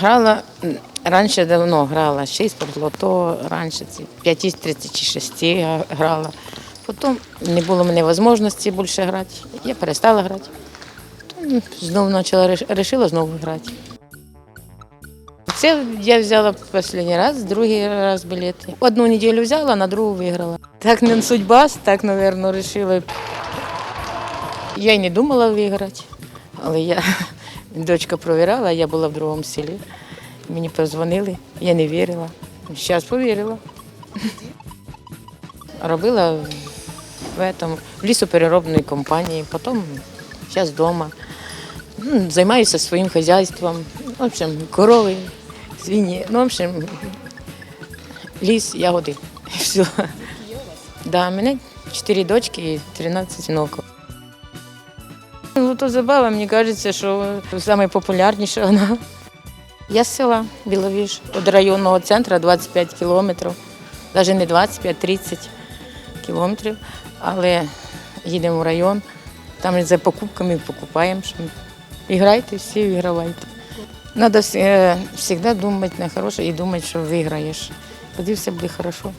Грала раніше давно грала, 6 лото раніше ці 5 із 36 я грала. Потім не було мене можливості більше грати. Я перестала грати. Знову почала реш- рішила знову грати. Це я взяла останній раз, другий раз білети. Одну неділю взяла, на другу виграла. Так не судьба, так, мабуть, вирішила. Я й не думала виграти, але я дочка провіряла, я була в другому селі. Мені позвонили, я не вірила. Зараз повірила. Робила в, в, этом, в лісопереробній компанії, потім зараз вдома. Займаюся своїм хазяйством. В общем, корови, свині. Ну, в общем, ліс, ягоди. Все. Да, у мене чотири дочки і 13 внуків. Ну, то забава, мені кажеться, що найпопулярніша вона. Я з села Біловіж, від районного центру 25 кілометрів, навіть не 25, 30 кілометрів, але їдемо в район, там за покупками покупаємо. що І грайте, всі вигравайте. Треба завжди думати на хороше і думати, що виграєш. Тоді все буде добре.